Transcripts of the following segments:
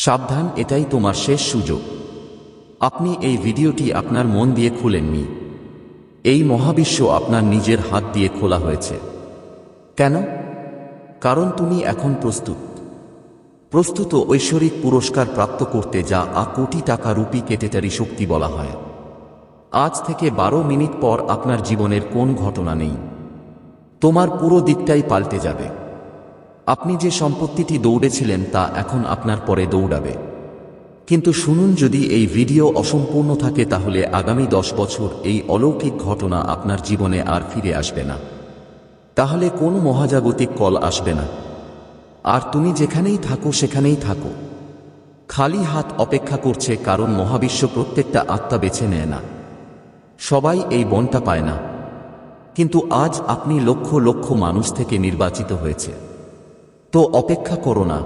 সাবধান, এটাই তোমার শেষ সুযোগ। আপনি এই ভিডিওটি আপনার মন দিয়ে খুলেননি। এই মহাবিশ্ব আপনার নিজের হাত দিয়ে খোলা হয়েছে। কেন? কারণ তুমি এখন প্রস্তুত। প্রস্তুত ঐশ্বরিক পুরস্কার প্রাপ্ত করতে যা আ কোটি টাকা রুপি কেটেটারি শক্তি বলা হয়। আজ থেকে বারো মিনিট পর আপনার জীবনের কোন ঘটনা নেই। তোমার পুরো দিকটাই পাল্টে যাবে। আপনি যে সম্পত্তিটি দৌড়েছিলেন তা এখন আপনার পরে দৌড়াবে। কিন্তু শুনুন, যদি এই ভিডিও অসম্পূর্ণ থাকে, তাহলে আগামী দশ বছর এই অলৌকিক ঘটনা আপনার জীবনে আর ফিরে আসবে না। তাহলে কোন মহাজাগতিক কল আসবে না। আর তুমি যেখানেই থাকো, সেখানেই থাকো। খালি হাত অপেক্ষা করছে, কারণ মহাবিশ্ব প্রত্যেকটা আত্মা বেছে নেয় না। সবাই এই বনটা পায় না। কিন্তু আজ আপনি লক্ষ লক্ষ মানুষ থেকে নির্বাচিত হয়েছে। তো অপেক্ষা করো না।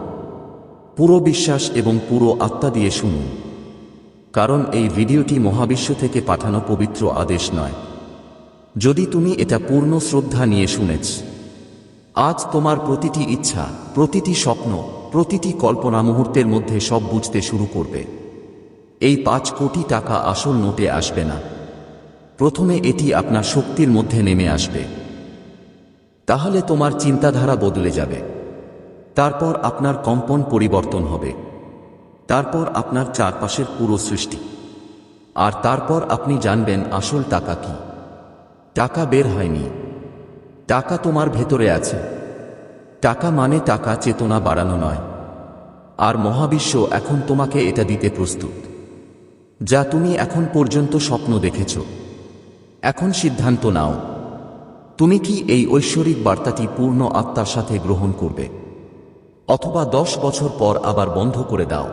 পুরো বিশ্বাস এবং পুরো আত্মা দিয়ে শুনুন কারণ এই ভিডিওটি মহাবিশ্ব থেকে পাঠানো পবিত্র আদেশ নয়। যদি তুমি এটা পূর্ণ শ্রদ্ধা নিয়ে শুনেছ। আজ তোমার প্রতিটি ইচ্ছা, প্রতিটি স্বপ্ন, প্রতিটি কল্পনা মুহূর্তের মধ্যে সব বুঝতে শুরু করবে। এই পাঁচ কোটি টাকা আসল নোটে আসবে না। প্রথমে এটি আপনার শক্তির মধ্যে নেমে আসবে। তাহলে তোমার চিন্তাধারা বদলে যাবে। তারপর আপনার কম্পন পরিবর্তন হবে। তারপর আপনার চারপাশের পুরো সৃষ্টি। আর তারপর আপনি জানবেন আসল টাকা কি। টাকা বের হয়নি। টাকা তোমার ভেতরে আছে। টাকা মানে টাকা চেতনা বাড়ানো নয়। আর মহাবিশ্ব এখন তোমাকে এটা দিতে প্রস্তুত। যা তুমি এখন পর্যন্ত স্বপ্ন দেখেছ। এখন সিদ্ধান্ত নাও। তুমি কি এই ঐশ্বরিক বার্তাটি পূর্ণ আত্মার সাথে গ্রহণ করবে? অথবা দশ বছর পর আবার বন্ধ করে দাও।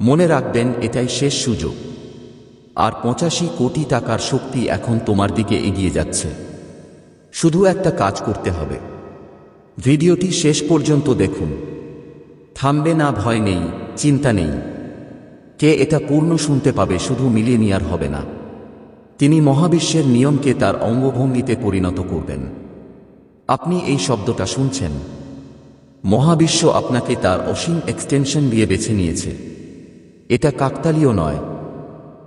মনে রাখবেন, এটাই শেষ সুযোগ। আর পঁচাশি কোটি টাকার শক্তি এখন তোমার দিকে এগিয়ে যাচ্ছে। শুধু একটা কাজ করতে হবে। ভিডিওটি শেষ পর্যন্ত দেখুন। থামবে না, ভয় নেই, চিন্তা নেই। কে এটা পূর্ণ শুনতে পাবে শুধু মিলিয়ে নেওয়ার হবে না। তিনি মহাবিশ্বের নিয়মকে তার অঙ্গভঙ্গিতে পরিণত করবেন। আপনি এই শব্দটা শুনছেন। মহাবিশ্ব আপনাকে তার অসীম এক্সটেনশন দিয়ে বেছে নিয়েছে। এটা কাকতালীয় নয়।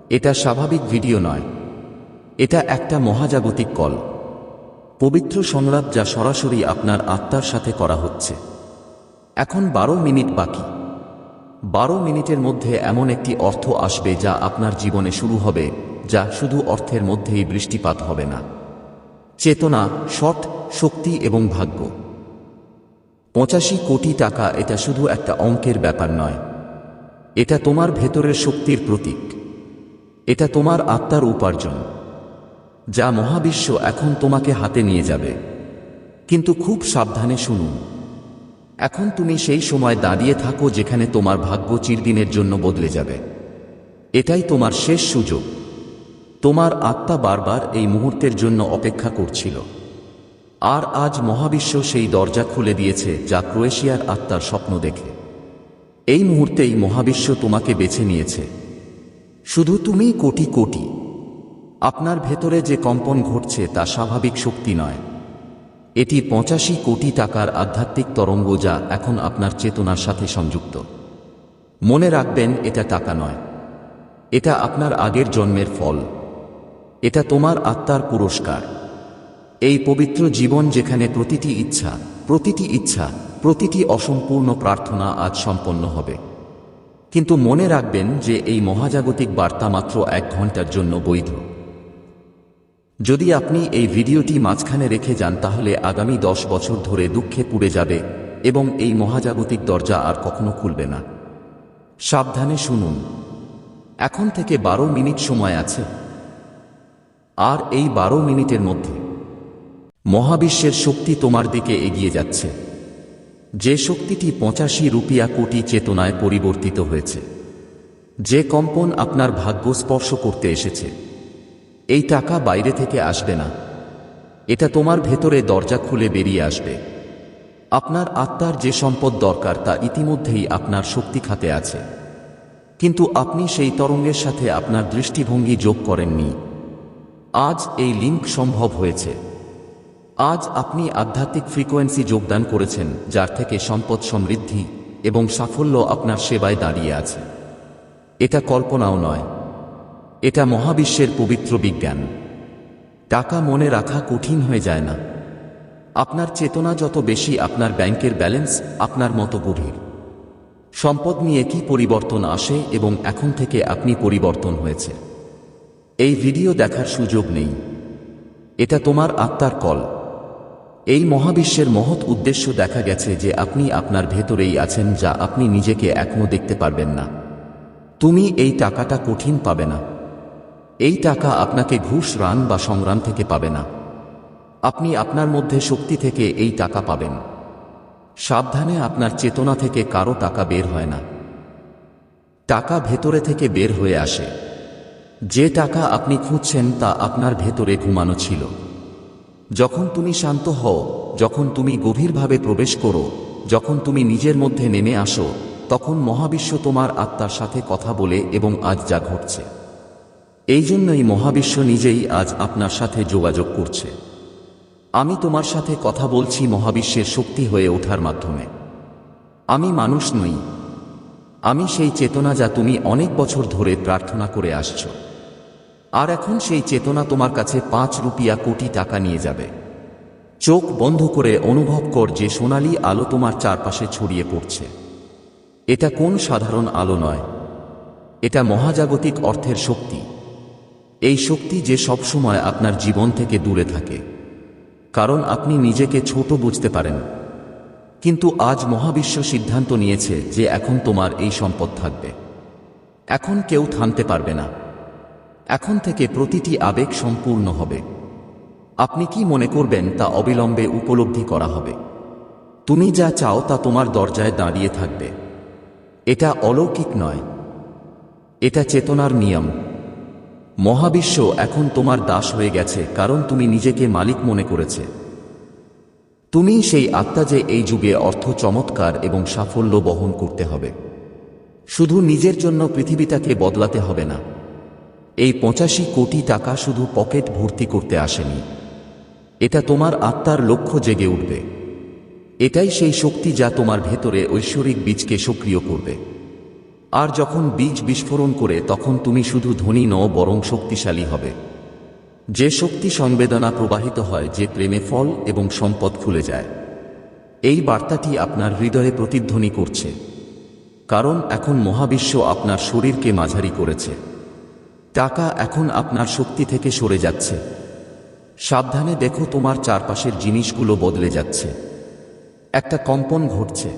এটা স্বাভাবিক ভিডিও নয়। এটা একটা মহাজাগতিক কল। পবিত্র সংলাপ যা সরাসরি আপনার আত্মার সাথে করা হচ্ছে। এখন বারো মিনিট বাকি। বারো মিনিটের মধ্যে এমন একটি অর্থ আসবে যা আপনার জীবনে শুরু হবে, যা শুধু অর্থের মধ্যেই বৃষ্টিপাত হবে না। চেতনা সৎ শক্তি এবং ভাগ্য। পঁচাশি কোটি টাকা এটা শুধু একটা অঙ্কের ব্যাপার নয়। এটা তোমার ভেতরের শক্তির প্রতীক। এটা তোমার আত্মার উপার্জন। যা মহাবিশ্ব এখন তোমাকে হাতে নিয়ে যাবে। কিন্তু খুব সাবধানে শুনুন। এখন তুমি সেই সময় দাঁড়িয়ে থাকো যেখানে তোমার ভাগ্য চিরদিনের জন্য বদলে যাবে। এটাই তোমার শেষ সুযোগ। তোমার আত্মা বারবার এই মুহূর্তের জন্য অপেক্ষা করছিল। আর আজ মহাবিশ্ব সেই দরজা খুলে দিয়েছে যা ক্রোয়েশিয়ার আত্মার স্বপ্ন দেখে। এই মুহূর্তেই মহাবিশ্ব তোমাকে বেছে নিয়েছে। শুধু তুমি কোটি কোটি। আপনার ভেতরে যে কম্পন ঘটছে তা স্বাভাবিক শক্তি নয়। এটি পঁচাশি কোটি টাকার আধ্যাত্মিক তরঙ্গ যা এখন আপনার চেতনার সাথে সংযুক্ত। মনে রাখবেন, এটা টাকা নয়। এটা আপনার আগের জন্মের ফল। এটা তোমার আত্মার পুরস্কার। এই পবিত্র জীবন যেখানে প্রতিটি ইচ্ছা প্রতিটি ইচ্ছা, প্রতিটি অসম্পূর্ণ প্রার্থনা আজ সম্পন্ন হবে। কিন্তু মনে রাখবেন যে এই মহাজাগতিক বার্তা মাত্র এক ঘণ্টার জন্য বৈধ। যদি আপনি এই ভিডিওটি মাঝখানে রেখে যান, তাহলে আগামী দশ বছর ধরে দুঃখে পুড়ে যাবে এবং এই মহাজাগতিক দরজা আর কখনো খুলবে না। সাবধানে শুনুন, এখন থেকে বারো মিনিট সময় আছে। আর এই বারো মিনিটের মধ্যে মহাবিশ্বের শক্তি তোমার দিকে এগিয়ে যাচ্ছে। যে শক্তিটি পঁচাশি রুপিয়া কোটি চেতনায় পরিবর্তিত হয়েছে। যে কম্পন আপনার ভাগ্য স্পর্শ করতে এসেছে। এই টাকা বাইরে থেকে আসবে না। এটা তোমার ভেতরে দরজা খুলে বেরিয়ে আসবে। আপনার আত্মার যে সম্পদ দরকার তা ইতিমধ্যেই আপনার শক্তি খাতে আছে। কিন্তু আপনি সেই তরঙ্গের সাথে আপনার দৃষ্টিভঙ্গি যোগ করেননি। আজ এই লিঙ্ক সম্ভব হয়েছে। আজ আপনি আধ্যাত্মিক ফ্রিকোয়েন্সি যোগদান করেছেন, যার থেকে সম্পদ সমৃদ্ধি এবং সাফল্য আপনার সেবায় দাঁড়িয়ে আছে। এটা কল্পনাও নয়। এটা মহাবিশ্বের পবিত্র বিজ্ঞান। টাকা মনে রাখা কঠিন হয়ে যায় না। আপনার চেতনা যত বেশি আপনার ব্যাংকের ব্যালেন্স, আপনার মতো গভীর। সম্পদ নিয়ে কি পরিবর্তন আসে এবং এখন থেকে আপনি পরিবর্তন হয়েছে। এই ভিডিও দেখার সুযোগ নেই। এটা তোমার আত্মার কল। এই মহাবিশ্বের মহৎ উদ্দেশ্য দেখা গেছে যে আপনি আপনার ভেতরেই আছেন যা আপনি নিজেকে এখনও দেখতে পারবেন না। তুমি এই টাকাটা কঠিন পাবে না। এই টাকা আপনাকে ঘুষ, রান বা সংগ্রাম থেকে পাবে না। আপনি আপনার মধ্যে শক্তি থেকে এই টাকা পাবেন। সাবধানে আপনার চেতনা থেকে কারও টাকা বের হয় না। টাকা ভেতরে থেকে বের হয়ে আসে। যে টাকা আপনি খুঁজছেন তা আপনার ভেতরে ঘুমানো ছিল। যখন তুমি শান্ত হও, যখন তুমি গভীরভাবে প্রবেশ করো, যখন তুমি নিজের মধ্যে নেমে আসো, তখন মহাবিশ্ব তোমার আত্মার সাথে কথা বলে এবং আজ যা ঘটছে। এই জন্যই মহাবিশ্ব নিজেই আজ আপনার সাথে যোগাযোগ করছে। আমি তোমার সাথে কথা বলছি মহাবিশ্বের শক্তি হয়ে ওঠার মাধ্যমে। আমি মানুষ নই। আমি সেই চেতনা যা তুমি অনেক বছর ধরে প্রার্থনা করে আসছো। আর এখন সেই চেতনা তোমার কাছে পাঁচ রুপিয়া কোটি টাকা নিয়ে যাবে। চোখ বন্ধ করে অনুভব কর যে সোনালি আলো তোমার চারপাশে ছড়িয়ে পড়ছে। এটা কোন সাধারণ আলো নয়। এটা মহাজাগতিক অর্থের শক্তি। এই শক্তি যে সবসময় আপনার জীবন থেকে দূরে থাকে। কারণ আপনি নিজেকে ছোট বুঝতে পারেন। কিন্তু আজ মহাবিশ্ব সিদ্ধান্ত নিয়েছে যে এখন তোমার এই সম্পদ থাকবে। এখন কেউ থামতে পারবে না। এখন থেকে প্রতিটি আবেগ সম্পূর্ণ হবে। আপনি কি মনে করবেন তা অবিলম্বে উপলব্ধি করা হবে। তুমি যা চাও তা তোমার দরজায় দাঁড়িয়ে থাকবে। এটা অলৌকিক নয়। এটা চেতনার নিয়ম। মহাবিশ্ব এখন তোমার দাস হয়ে গেছে কারণ তুমি নিজেকে মালিক মনে করেছে। তুমি সেই আত্মা যে এই যুগে অর্থ চমৎকার এবং সাফল্য বহন করতে হবে। শুধু নিজের জন্য পৃথিবীটাকে বদলাতে হবে না। এই পঁচাশি কোটি টাকা শুধু পকেট ভর্তি করতে আসেনি। এটা তোমার আত্মার লক্ষ্য জেগে উঠবে। এটাই সেই শক্তি যা তোমার ভেতরে ঐশ্বরিক বীজকে সক্রিয় করবে। আর যখন বীজ বিস্ফোরণ করে, তখন তুমি শুধু ধনী নও, বরং শক্তিশালী হবে। যে শক্তি সংবেদনা প্রবাহিত হয়, যে প্রেমে ফল এবং সম্পদ খুলে যায়। এই বার্তাটি আপনার হৃদয়ে প্রতিধ্বনি করছে। কারণ এখন মহাবিশ্ব আপনার শরীরকে মাঝারি করেছে। টাকা এখন আপনার শক্তি থেকে সরে যাচ্ছে। সাবধানে দেখো তোমার চারপাশের জিনিসগুলো বদলে যাচ্ছে। একটা কম্পন ঘটছে।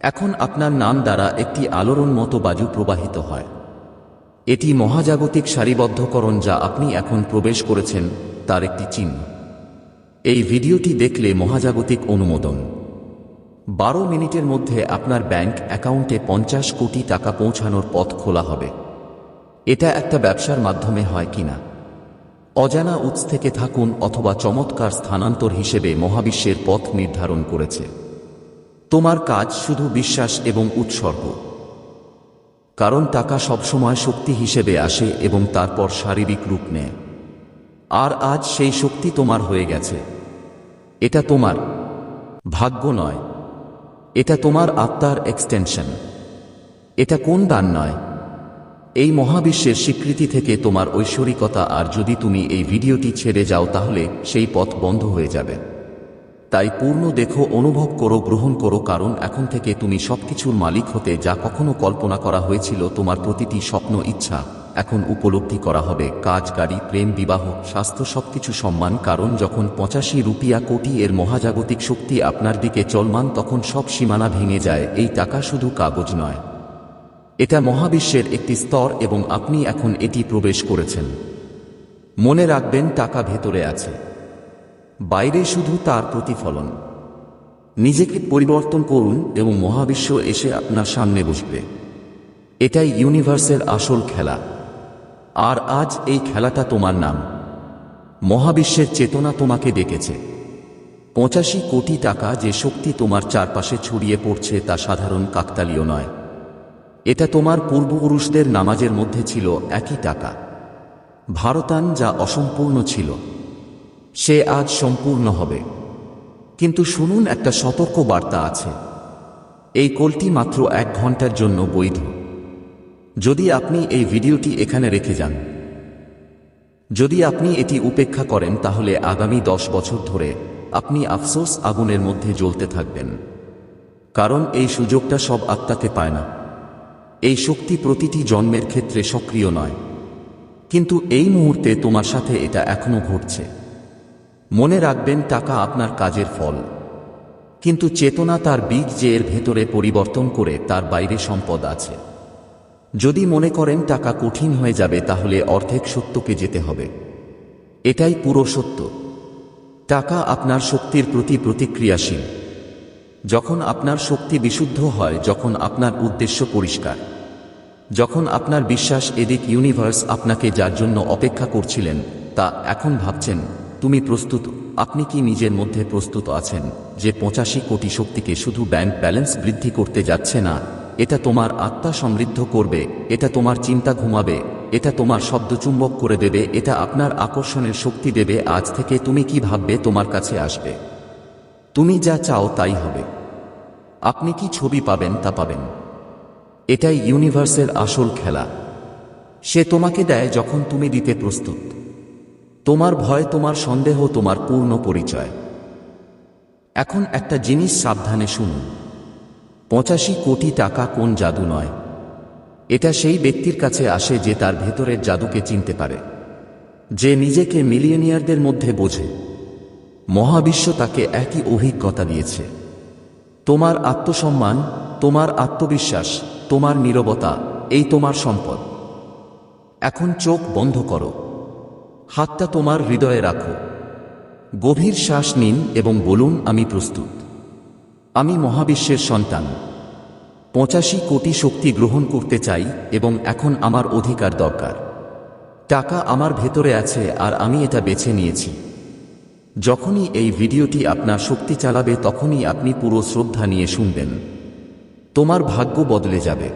এখন আপনার নাম দ্বারা একটি আলোড়ন মতো বাজু প্রবাহিত হয়। এটি মহাজাগতিক সারিবদ্ধকরণ যা আপনি এখন প্রবেশ করেছেন, তার একটি চিহ্ন। এই ভিডিওটি দেখলে মহাজাগতিক অনুমোদন। বারো মিনিটের মধ্যে আপনার ব্যাংক অ্যাকাউন্টে পঞ্চাশ কোটি টাকা পৌঁছানোর পথ খোলা হবে। এটা একটা ব্যবসার মাধ্যমে হয় কিনা? অজানা উৎস থেকে থাকুন অথবা চমৎকার স্থানান্তর হিসেবে মহাবিশ্বের পথ নির্ধারণ করেছে। তোমার কাজ শুধু বিশ্বাস এবং উৎসর্গ। কারণ টাকা সবসময় শক্তি হিসেবে আসে এবং তারপর শারীরিক রূপ নেয়। আর আজ সেই শক্তি তোমার হয়ে গেছে। এটা তোমার ভাগ্য নয়। এটা তোমার আত্মার এক্সটেনশন এটা কোন দান নয়? এই মহাবিশ্বের স্বীকৃতি থেকে তোমার ঐশ্বরিকতা, আর যদি তুমি এই ভিডিওটি ছেড়ে যাও, তাহলে সেই পথ বন্ধ হয়ে যাবে। তাই পূর্ণ দেখো, অনুভব করো, গ্রহণ করো, কারণ এখন থেকে তুমি সবকিছুর মালিক হতে যা কখনো কল্পনা করা হয়েছিল তোমার প্রতিটি স্বপ্ন ইচ্ছা, এখন উপলব্ধি করা হবে। কাজ, গাড়ি, প্রেম, বিবাহ, স্বাস্থ্য, সবকিছু সম্মান, কারণ যখন পঁচাশি রুপিয়া কোটি এর মহাজাগতিক শক্তি আপনার দিকে চলমান, তখন সব সীমানা ভেঙে যায়। এই টাকা শুধু কাগজ নয়। এটা মহাবিশ্বের একটি স্তর এবং আপনি এখন এটি প্রবেশ করেছেন। মনে রাখবেন, টাকা ভেতরে আছে। বাইরে শুধু তার প্রতিফলন। নিজেকে পরিবর্তন করুন এবং মহাবিশ্ব এসে আপনার সামনে বসবে। এটাই ইউনিভার্সের আসল খেলা। আর আজ এই খেলাটা তোমার নাম। মহাবিশ্বের চেতনা তোমাকে ডেকেছে। পঁচাশি কোটি টাকা যে শক্তি তোমার চারপাশে ছড়িয়ে পড়ছে তা সাধারণ কাকতালীয় নয়। এটা তোমার পূর্বপুরুষদের নামাজের মধ্যে ছিল একই টাকা। ভারতান যা অসম্পূর্ণ ছিল, সে আজ সম্পূর্ণ হবে। কিন্তু শুনুন একটা সতর্ক বার্তা আছে। এই কলটি মাত্র এক ঘণ্টার জন্য বৈধ। যদি আপনি এই ভিডিওটি এখানে রেখে যান। যদি আপনি এটি উপেক্ষা করেন, তাহলে আগামী দশ বছর ধরে আপনি আফসোস আগুনের মধ্যে জ্বলতে থাকবেন। কারণ এই সুযোগটা সব আত্মাতে পায় না। এই শক্তি প্রতিটি জন্মের ক্ষেত্রে সক্রিয় নয়। কিন্তু এই মুহূর্তে তোমার সাথে এটা এখনও ঘটছে। মনে রাখবেন, টাকা আপনার কাজের ফল। কিন্তু চেতনা তার বীজ যে এর ভেতরে পরিবর্তন করে তার বাইরে সম্পদ আছে। যদি মনে করেন, টাকা কঠিন হয়ে যাবে, তাহলে অর্ধেক সত্যকে যেতে হবে। এটাই পুরো সত্য। টাকা আপনার শক্তির প্রতি প্রতিক্রিয়াশীল। যখন আপনার শক্তি বিশুদ্ধ হয়, যখন আপনার উদ্দেশ্য পরিষ্কার, যখন আপনার বিশ্বাস এদিক ইউনিভার্স আপনাকে যার জন্য অপেক্ষা করছিলেন, তা এখন ভাবছেন, তুমি প্রস্তুত? আপনি কি নিজের মধ্যে প্রস্তুত আছেন যে পঁচাশি কোটি শক্তিকে শুধু ব্যাংক ব্যালেন্স বৃদ্ধি করতে যাচ্ছে না? এটা তোমার আত্মা সমৃদ্ধ করবে, এটা তোমার চিন্তা ঘুমাবে, এটা তোমার শব্দচুম্বক করে দেবে, এটা আপনার আকর্ষণের শক্তি দেবে, আজ থেকে তুমি কি ভাববে তোমার কাছে আসবে? তুমি যা চাও তাই হবে। আপনি কি ছবি পাবেন তা পাবেন। এটাই ইউনিভার্সের আসল খেলা। সে তোমাকে দেয় যখন তুমি দিতে প্রস্তুত। তোমার ভয়, তোমার সন্দেহ, তোমার পূর্ণ পরিচয়। এখন একটা জিনিস সাবধানে শুনুন। পঁচাশি কোটি টাকা কোন জাদু নয়। এটা সেই ব্যক্তির কাছে আসে যে তার ভেতরের জাদুকে চিনতে পারে। যে নিজেকে মিলিয়নিয়ারদের মধ্যে বোঝে। মহাবিশ্ব তাকে একই অভিজ্ঞতা দিয়েছে। তোমার আত্মসম্মান, তোমার আত্মবিশ্বাস, তোমার নীরবতা, এই তোমার সম্পদ। এখন চোখ বন্ধ করো। হাতটা তোমার হৃদয়ে রাখো। গভীর শ্বাস নিন এবং বলুন, আমি প্রস্তুত। আমি মহাবিশ্বের সন্তান। পঁচাশি কোটি শক্তি গ্রহণ করতে চাই এবং এখন আমার অধিকার দরকার। টাকা আমার ভেতরে আছে আর আমি এটা বেছে নিয়েছি। যখনই এই ভিডিওটি আপনার শক্তি চালাবে তখনই আপনি পুরো শ্রদ্ধা নিয়ে শুনবেন। তোমার ভাগ্য বদলে যাবে।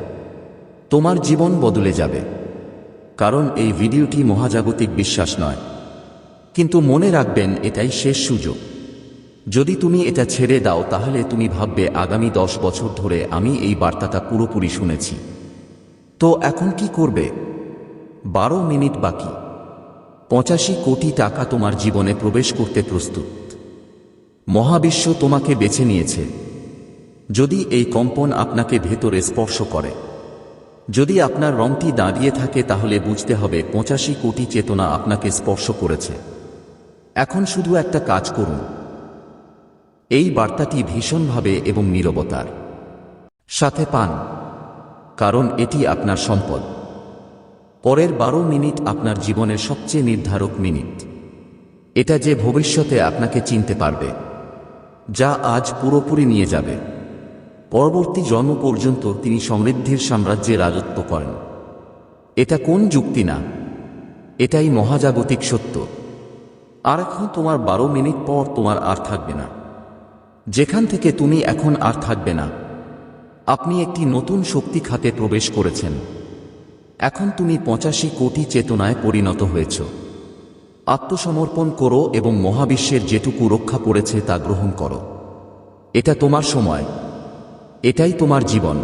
তোমার জীবন বদলে যাবে। কারণ এই ভিডিওটি মহাজাগতিক বিশ্বাস নয়। কিন্তু মনে রাখবেন, এটাই শেষ সুযোগ। যদি তুমি এটা ছেড়ে দাও, তাহলে তুমি ভাববে, আগামী দশ বছর ধরে আমি এই বার্তাটা পুরোপুরি শুনেছি। তো এখন কি করবে? বারো মিনিট বাকি। পঁচাশি কোটি টাকা তোমার জীবনে প্রবেশ করতে প্রস্তুত। মহাবিশ্ব তোমাকে বেছে নিয়েছে। যদি এই কম্পন আপনাকে ভেতরে স্পর্শ করে, যদি আপনার রংটি দাঁড়িয়ে থাকে তাহলে বুঝতে হবে পঁচাশি কোটি চেতনা আপনাকে স্পর্শ করেছে। এখন শুধু একটা কাজ করুন। এই বার্তাটি ভীষণভাবে এবং নীরবতার। সাথে পান, কারণ এটি আপনার সম্পদ। পরের বারো মিনিট আপনার জীবনের সবচেয়ে নির্ধারক মিনিট। এটা যে ভবিষ্যতে আপনাকে চিনতে পারবে, যা আজ পুরোপুরি নিয়ে যাবে। পরবর্তী জন্ম পর্যন্ত তিনি সমৃদ্ধির সাম্রাজ্যে রাজত্ব করেন। এটা কোন যুক্তি না? এটাই মহাজাগতিক সত্য। আর এখন তোমার বারো মিনিট পর তোমার আর থাকবে না। যেখান থেকে তুমি এখন আর থাকবে না। আপনি একটি নতুন শক্তি খাতে প্রবেশ করেছেন। এখন তুমি পঁচাশি কোটি চেতনায় পরিণত হয়েছ। আত্মসমর্পণ করো এবং মহাবিশ্বের যেটুকু রক্ষা করেছে তা গ্রহণ করো। এটা তোমার সময়। এটাই তোমার জীবন।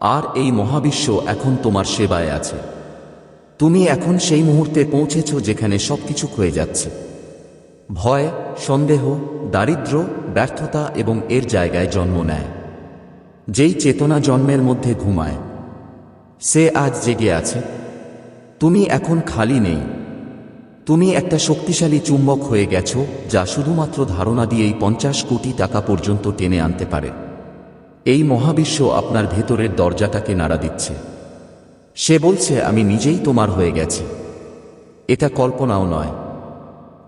আর এই মহাবিশ্ব এখন তোমার সেবায় আছে। তুমি এখন সেই মুহূর্তে পৌঁছেছ যেখানে সবকিছু হয়ে যাচ্ছে। ভয়, সন্দেহ, দারিদ্র, ব্যর্থতা এবং এর জায়গায় জন্ম নেয়। যেই চেতনা জন্মের মধ্যে ঘুমায় সে আজ জেগে আছে। তুমি এখন খালি নেই। তুমি একটা শক্তিশালী চুম্বক হয়ে গেছো, যা শুধুমাত্র ধারণা দিয়েই পঞ্চাশ কোটি টাকা পর্যন্ত টেনে আনতে পারে। এই মহাবিশ্ব আপনার ভেতরের দরজাটাকে নাড়া দিচ্ছে। সে বলছে, আমি নিজেই তোমার হয়ে গেছি। এটা কল্পনাও নয়।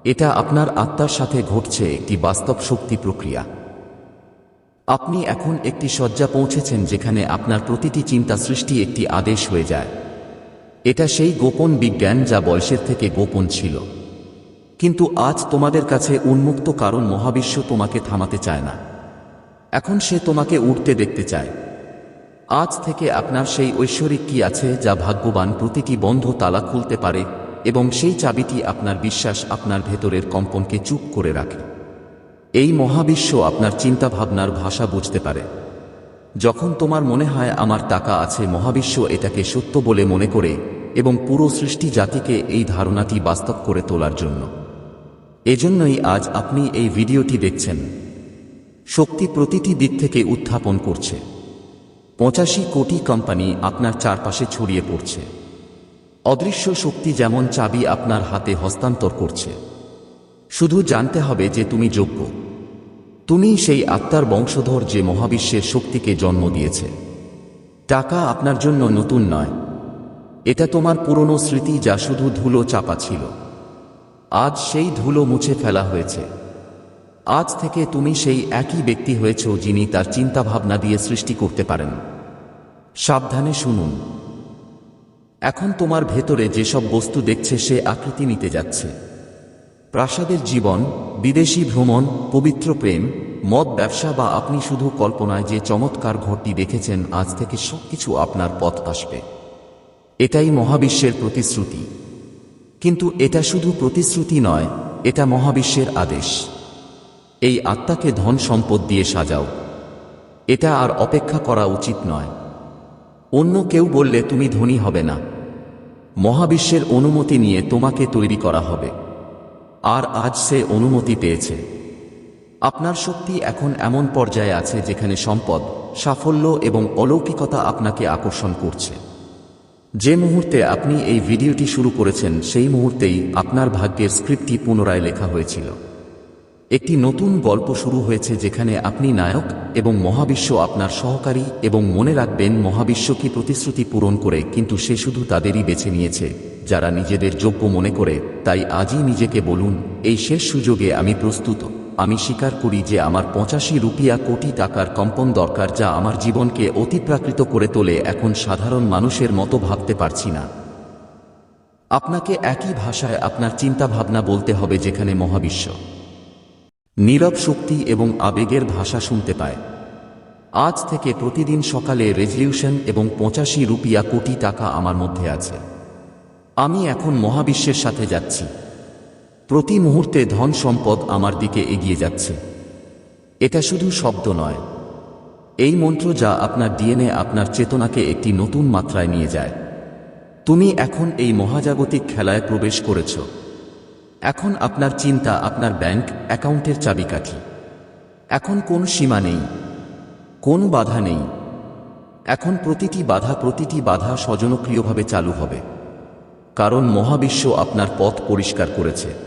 এটা আপনার আত্মার সাথে ঘটছে একটি বাস্তব শক্তি প্রক্রিয়া। আপনি এখন একটি শয্যা পৌঁছেছেন যেখানে আপনার প্রতিটি চিন্তা সৃষ্টি একটি আদেশ হয়ে যায়। এটা সেই গোপন বিজ্ঞান যা বয়সের থেকে গোপন ছিল। কিন্তু আজ তোমাদের কাছে উন্মুক্ত কারণ মহাবিশ্ব তোমাকে থামাতে চায় না। এখন সে তোমাকে উঠতে দেখতে চায়। আজ থেকে আপনার সেই ঐশ্বরিক কি আছে যা ভাগ্যবান প্রতিটি বন্ধ তালা খুলতে পারে এবং সেই চাবিটি আপনার বিশ্বাস আপনার ভেতরের কম্পনকে চুপ করে রাখে। এই মহাবিশ্ব আপনার চিন্তাভাবনার ভাষা বুঝতে পারে। যখন তোমার মনে হয় আমার টাকা আছে, মহাবিশ্ব এটাকে সত্য বলে মনে করে এবং পুরো সৃষ্টি জাতিকে এই ধারণাটি বাস্তব করে তোলার জন্য। এজন্যই আজ আপনি এই ভিডিওটি দেখছেন। শক্তি প্রতিটি দিক থেকে উত্থাপন করছে। পঁচাশি কোটি কোম্পানি আপনার চারপাশে ছড়িয়ে পড়ছে। অদৃশ্য শক্তি যেমন চাবি আপনার হাতে হস্তান্তর করছে। শুধু জানতে হবে যে তুমি যোগ্য। তুমি সেই আত্মার বংশধর যে মহাবিশ্বের শক্তিকে জন্ম দিয়েছে। টাকা আপনার জন্য নতুন নয়। এটা তোমার পুরনো স্মৃতি যা শুধু ধুলো চাপা ছিল। আজ সেই ধুলো মুছে ফেলা হয়েছে। আজ থেকে তুমি সেই একই ব্যক্তি হয়েছ যিনি তার চিন্তাভাবনা দিয়ে সৃষ্টি করতে পারেন। সাবধানে শুনুন। এখন তোমার ভেতরে যেসব বস্তু দেখছে সে আকৃতি নিতে যাচ্ছে। প্রাসাদের জীবন, বিদেশি ভ্রমণ, পবিত্র প্রেম, মদ ব্যবসা বা আপনি শুধু কল্পনায় যে চমৎকার ঘরটি দেখেছেন, আজ থেকে সবকিছু আপনার পথ আসবে। এটাই মহাবিশ্বের প্রতিশ্রুতি। কিন্তু এটা শুধু প্রতিশ্রুতি নয়, এটা মহাবিশ্বের আদেশ। এই আত্মাকে ধন সম্পদ দিয়ে সাজাও। এটা আর অপেক্ষা করা উচিত নয়। অন্য কেউ বললে তুমি ধনী হবে না। মহাবিশ্বের অনুমতি নিয়ে তোমাকে তৈরি করা হবে। আর আজ সে অনুমতি পেয়েছে। আপনার শক্তি এখন এমন পর্যায়ে আছে যেখানে সম্পদ, সাফল্য এবং অলৌকিকতা আপনাকে আকর্ষণ করছে। যে মুহূর্তে আপনি এই ভিডিওটি শুরু করেছেন, সেই মুহূর্তেই আপনার ভাগ্যের স্ক্রিপ্টটি পুনরায় লেখা হয়েছিল। একটি নতুন গল্প শুরু হয়েছে যেখানে আপনি নায়ক এবং মহাবিশ্ব আপনার সহকারী এবং মনে রাখবেন মহাবিশ্ব কি প্রতিশ্রুতি পূরণ করে, কিন্তু সে শুধু তাদেরই বেছে নিয়েছে। যারা নিজেদের যোগ্য মনে করে, তাই আজই নিজেকে বলুন, এই শেষ সুযোগে আমি প্রস্তুত। আমি স্বীকার করি যে আমার পঁচাশি রুপিয়া কোটি টাকার কম্পন দরকার যা আমার জীবনকে অতিপ্রাকৃত করে তোলে এখন সাধারণ মানুষের মতো ভাবতে পারছি না। আপনাকে একই ভাষায় আপনার চিন্তাভাবনা বলতে হবে যেখানে মহাবিশ্ব নীরব শক্তি এবং আবেগের ভাষা শুনতে পায়। আজ থেকে প্রতিদিন সকালে রেজলিউশন এবং পঁচাশি রুপিয়া কোটি টাকা আমার মধ্যে আছে। আমি এখন মহাবিশ্বের সাথে যাচ্ছি। প্রতি মুহূর্তে ধন সম্পদ আমার দিকে এগিয়ে যাচ্ছে। এটা শুধু শব্দ নয়। এই মন্ত্র যা আপনার ডিএনএ আপনার চেতনাকে একটি নতুন মাত্রায় নিয়ে যায়। তুমি এখন এই মহাজাগতিক খেলায় প্রবেশ করেছ। এখন আপনার চিন্তা আপনার ব্যাংক অ্যাকাউন্টের চাবিকাঠি। এখন কোন সীমা নেই। কোন বাধা নেই। এখন প্রতিটি বাধা প্রতিটি বাধা স্বজনক্রিয়ভাবে চালু হবে। কারণ মহাবিশ্ব আপনার পথ পরিষ্কার করেছে।